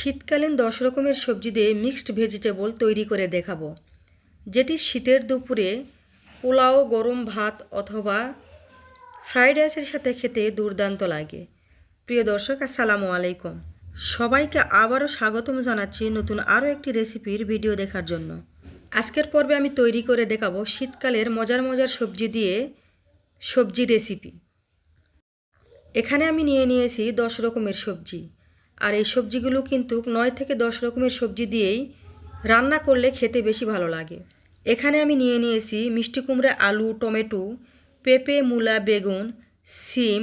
শীতকালীন দশ রকমের সবজি দিয়ে মিক্সড ভেজিটেবল তৈরি করে দেখাবো। যেটি শীতের দুপুরে পোলাও, গরম ভাত অথবা ফ্রাইড রাইসের সাথে খেতে দুর্দান্ত লাগে। প্রিয় দর্শক, আসসালামু আলাইকুম। সবাইকে আবারও স্বাগতম জানাচ্ছি নতুন আরও একটি রেসিপির ভিডিও দেখার জন্য। আজকের পর্বে আমি তৈরি করে দেখাবো শীতকালের মজার মজার সবজি দিয়ে সবজি রেসিপি এখানে আমি নিয়ে নিয়েছি দশ রকমের সবজি। আর এই সবজিগুলো কিন্তু নয় থেকে দশ রকমের সবজি দিয়েই রান্না করলে খেতে বেশি ভালো লাগে। এখানে আমি নিয়ে নিয়েছি মিষ্টি কুমড়া, আলু, টমেটো, পেঁপে, মূলা, বেগুন, সিম,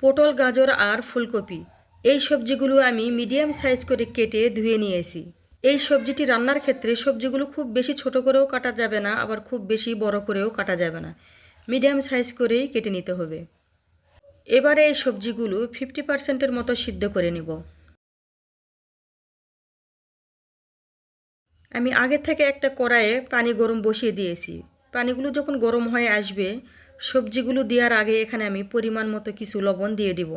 পটল, গাজর আর ফুলকপি। এই সবজিগুলো আমি মিডিয়াম সাইজ করে কেটে ধুয়ে নিয়েছি। এই সবজিটি রান্নার ক্ষেত্রে সবজিগুলো খুব বেশি ছোট করেও কাটা যাবে না, আবার খুব বেশি বড় করেও কাটা যাবে না। মিডিয়াম সাইজ করেই কেটে নিতে হবে। এবারে এই সবজিগুলো ফিফটি পার্সেন্টের মতো সিদ্ধ করে নেব। আমি আগে থেকে একটা কড়াইয়ে পানি গরম বসিয়ে দিয়েছি। পানিগুলো যখন গরম হয়ে আসবে, সবজিগুলো দেওয়ার আগে এখানে আমি পরিমাণ মতো কিছু লবণ দিয়ে দিব।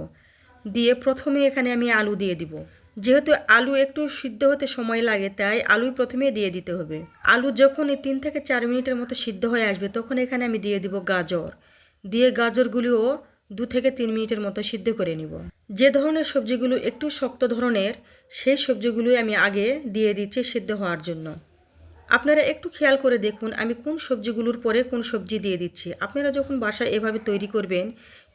দিয়ে প্রথমে এখানে আমি আলু দিয়ে দিব। যেহেতু আলু একটু সিদ্ধ হতে সময় লাগে, তাই আলুই প্রথমে দিয়ে দিতে হবে। আলু যখন তিন থেকে চার মিনিটের মতো সিদ্ধ হয়ে আসবে, তখন এখানে আমি দিয়ে দিব গাজর। দিয়ে গাজরগুলিও দু থেকে তিন মিনিটের মতো সিদ্ধ করে নিব। যে ধরনের সবজিগুলো একটু শক্ত ধরনের, সেই সবজিগুলোই আমি আগে দিয়ে দিচ্ছি সিদ্ধ হওয়ার জন্য। আপনারা একটু খেয়াল করে দেখুন আমি কোন সবজিগুলোর পরে কোন সবজি দিয়ে দিচ্ছি। আপনারা যখন বাসায় এভাবে তৈরি করবেন,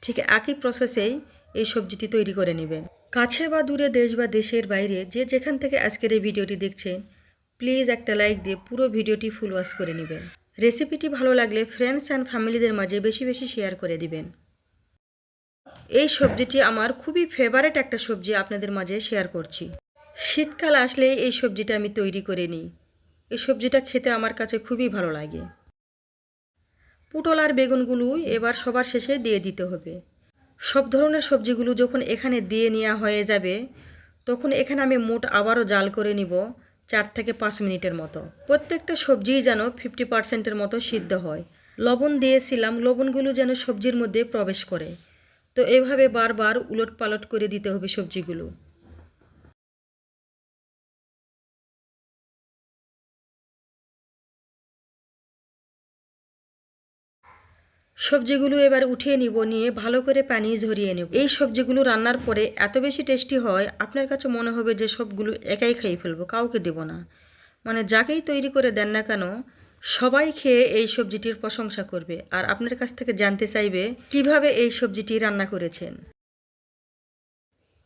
ঠিক একই প্রসেসেই এই সবজিটি তৈরি করে নেবেন। কাছে বা দূরে দেশ বা দেশের বাইরে যে যেখান থেকে আজকের এই ভিডিওটি দেখছেন প্লিজ একটা লাইক দিয়ে পুরো ভিডিওটি ফুল ওয়াশ করে নেবেন। রেসিপিটি ভালো লাগলে ফ্রেন্ডস অ্যান্ড ফ্যামিলিদের মাঝে বেশি বেশি শেয়ার করে দিবেন। এই সবজিটি আমার খুবই ফেভারেট একটা সবজি আপনাদের মাঝে শেয়ার করছি। শীতকাল আসলেই এই সবজিটা আমি তৈরি করে নিই। এই সবজিটা খেতে আমার কাছে খুবই ভালো লাগে। পুটল আর বেগুনগুলো এবার সবার শেষে দিয়ে দিতে হবে। সব ধরনের সবজিগুলো যখন এখানে দিয়ে নেওয়া হয়ে যাবে, তখন এখানে আমি মোট আবারও জাল করে নিব চার থেকে পাঁচ মিনিটের মতো। প্রত্যেকটা সবজিই যেন ফিফটি পার্সেন্টের মতো সিদ্ধ হয়। লবণ দিয়েছিলাম, লবণগুলো যেন সবজির মধ্যে প্রবেশ করে। তো এভাবে বারবার উলট পালট করে দিতে হবে সবজিগুলো। সবজিগুলো এবার উঠিয়ে নিব, নিয়ে ভালো করে পানি ঝরিয়ে নেব। এই সবজিগুলো রান্নার পরে এত বেশি টেস্টি হয়, আপনার কাছে মনে হবে যে সবগুলো একাই খেয়ে ফেলব, কাউকে দেব না। মানে যাকেই তৈরি করে দেন না কেন সবাই খেয়ে এই সবজিটির প্রশংসা করবে আর আপনার কাছ থেকে জানতে চাইবে কীভাবে এই সবজিটি রান্না করেছেন।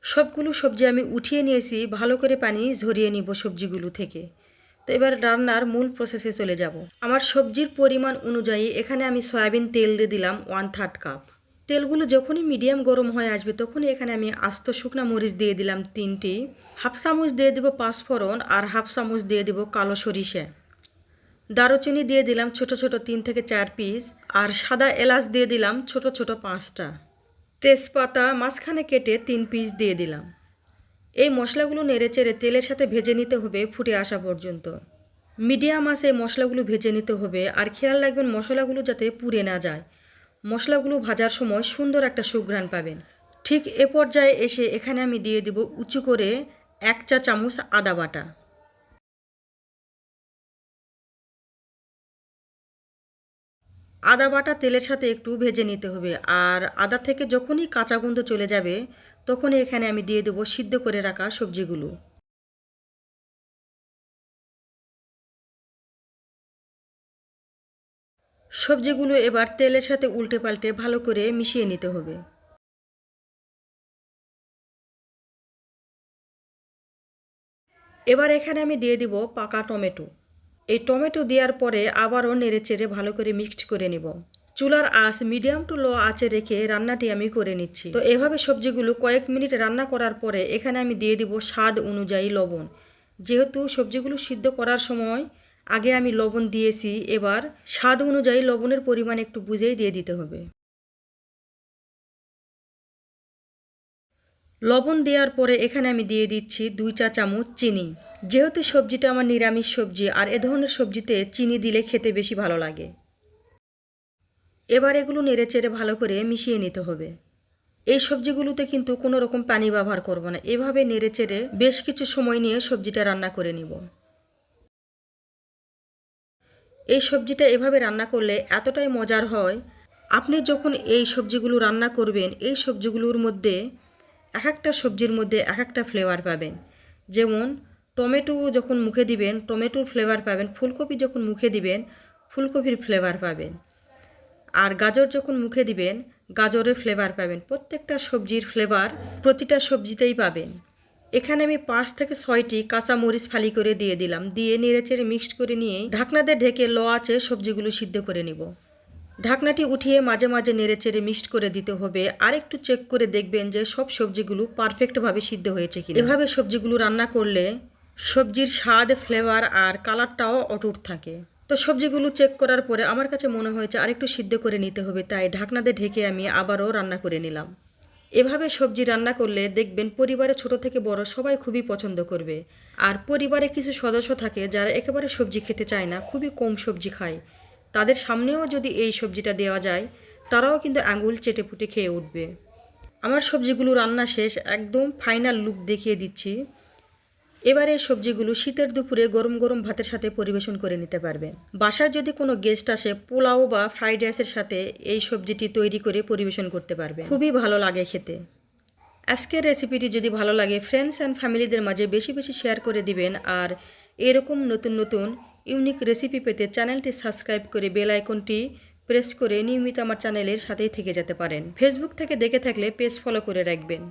সবগুলো সবজি আমি উঠিয়ে নিয়েছি, ভালো করে পানি ঝরিয়ে নিব সবজিগুলো থেকে। তো এবার রান্নার মূল প্রসেসে চলে যাব। আমার সবজির পরিমাণ অনুযায়ী এখানে আমি সয়াবিন তেল দিয়ে দিলাম ওয়ান থার্ড কাপ তেলগুলো যখনই মিডিয়াম গরম হয়ে আসবে তখনই এখানে আমি আস্ত শুকনা মরিচ দিয়ে দিলাম তিনটি। হাফ চামচ দিয়ে দেবো পাঁচফোড়ন আর হাফ চামচ দিয়ে দেবো কালো সরিষা। দারুচিনি দিয়ে দিলাম ছোট ছোট তিন থেকে চার পিস আর সাদা এলাচ দিয়ে দিলাম ছোট ছোট পাঁচটা। তেজপাতা মাঝখানে কেটে তিন পিস দিয়ে দিলাম। এই মশলাগুলো নেড়ে চেড়ে তেলের সাথে ভেজে নিতে হবে ফুটে আসা পর্যন্ত। মিডিয়াম আসে মশলাগুলো ভেজে নিতে হবে, আর খেয়াল রাখবেন মশলাগুলো যাতে পুড়ে না যায়। মশলাগুলো ভাজার সময় সুন্দর একটা সুঘ্রাণ পাবেন। ঠিক এ পর্যায়ে এসে এখানে আমি দিয়ে দেব উঁচু করে এক চা চামচ আদা বাটা। আদা বাটা তেলের সাথে একটু ভেজে নিতে হবে। আর আদা থেকে যখনই কাঁচা গন্ধ চলে যাবে, তখনই এখানে আমি দিয়ে দেবো সিদ্ধ করে রাখা সবজিগুলো। সবজিগুলো এবার তেলের সাথে উল্টে পাল্টে ভালো করে মিশিয়ে নিতে হবে। এবার এখানে আমি দিয়ে দিব পাকা টমেটো। এই টমেটো দেওয়ার পরে আবারও নেড়ে চেড়ে ভালো করে মিক্সড করে নিব। চুলার আঁচ মিডিয়াম টু লো আঁচে রেখে রান্নাটি আমি করে নিচ্ছি। তো এভাবে সবজিগুলো কয়েক মিনিট রান্না করার পরে এখানে আমি দিয়ে দিব স্বাদ অনুযায়ী লবণ। যেহেতু সবজিগুলো সিদ্ধ করার সময় আগে আমি লবণ দিয়েছি, এবার স্বাদ অনুযায়ী লবণের পরিমাণ একটু বুঝেই দিয়ে দিতে হবে। লবণ দেওয়ার পরে এখানে আমি দিয়ে দিচ্ছি দুই চা চামচ চিনি। যেহেতু সবজিটা আমার নিরামিষ সবজি, আর এ ধরনের সবজিতে চিনি দিলে খেতে বেশি ভালো লাগে। এবার এগুলো নেড়ে চেড়ে ভালো করে মিশিয়ে নিতে হবে। এই সবজিগুলোতে কিন্তু কোনো রকম পানি ব্যবহার করব না। এভাবে নেড়ে চেড়ে বেশ কিছু সময় নিয়ে সবজিটা রান্না করে নিব। এই সবজিটা এভাবে রান্না করলে এতটাই মজার হয়। আপনি যখন এই সবজিগুলো রান্না করবেন, এই সবজিগুলোর মধ্যে এক একটা সবজির মধ্যে এক একটা ফ্লেভার পাবেন। যেমন টমেটো যখন মুখে দিবেন, টমেটোর ফ্লেভার পাবেন, ফুলকপি যখন মুখে দিবেন, ফুলকপির ফ্লেভার পাবেন। আর গাজর যখন মুখে দিবেন, গাজরের ফ্লেভার পাবেন। প্রত্যেকটা সবজির ফ্লেভার প্রতিটা সবজিতেই পাবেন। এখানে আমি পাঁচ থেকে ছয়টি কাঁচা মরিচ ফালি করে দিয়ে দিলাম। দিয়ে নেড়েচেড়ে মিক্সড করে নিয়ে ঢাকনাতে ঢেকে লো আছে সবজিগুলো সিদ্ধ করে নিব। ঢাকনাটি উঠিয়ে মাঝে মাঝে নেড়েচেড়ে মিক্সড করে দিতে হবে। আর একটু চেক করে দেখবেন যে সব সবজিগুলো পারফেক্টভাবে সিদ্ধ হয়েছে কিনা। এভাবে সবজিগুলো রান্না করলে সবজির স্বাদ ফ্লেভার আর কালারটাও অটুট থাকে। তো সবজিগুলো চেক করার পরে আমার কাছে মনে হয়েছে আরেকটু সিদ্ধ করে নিতে হবে, তাই ঢাকনাতে ঢেকে আমি আবারও রান্না করে নিলাম। এভাবে সবজি রান্না করলে দেখবেন পরিবারে ছোট থেকে বড় সবাই খুবই পছন্দ করবে। আর পরিবারে কিছু সদস্য থাকে যারা একেবারে সবজি খেতে চায় না, খুবই কম সবজি খায়। তাদের সামনেও যদি এই সবজিটা দেওয়া যায়, তারাও কিন্তু আঙুল চেটেপুটে খেয়ে উঠবে। আমার সবজিগুলো রান্না শেষ, একদম ফাইনাল লুক দেখিয়ে দিচ্ছি। এবারে সবজিগুলো শীতের দুপুরে গরম গরম ভাতের সাথে পরিবেশন করে নিতে পারবেন বাসায় যদি কোনো গেস্ট আসে, পোলাও বা ফ্রাইড রাইসের সাথে এই সবজিটি তৈরি করে পরিবেশন করতে পারবেন খুবই ভালো লাগে খেতে। আজকের রেসিপিটি যদি ভালো লাগে ফ্রেন্ডস অ্যান্ড ফ্যামিলিদের মাঝে বেশি বেশি শেয়ার করে দিবেন আর এরকম নতুন নতুন ইউনিক রেসিপি পেতে চ্যানেলটি সাবস্ক্রাইব করে বেল আইকনটি প্রেস করে নিয়মিত আমার চ্যানেলের সাথেই থেকে যেতে পারেন। ফেসবুক থেকে দেখে থাকলে পেজ ফলো করে রাখবেন।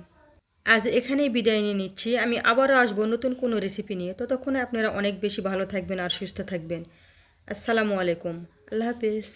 আজ এখানেই বিদায় নিয়ে নিচ্ছি। আমি আবারও আসব নতুন কোনো রেসিপি নিয়ে। ততক্ষণে আপনারা অনেক বেশি ভালো থাকবেন আর সুস্থ থাকবেন। আসসালামু আলাইকুম। আল্লাহ হাফিজ।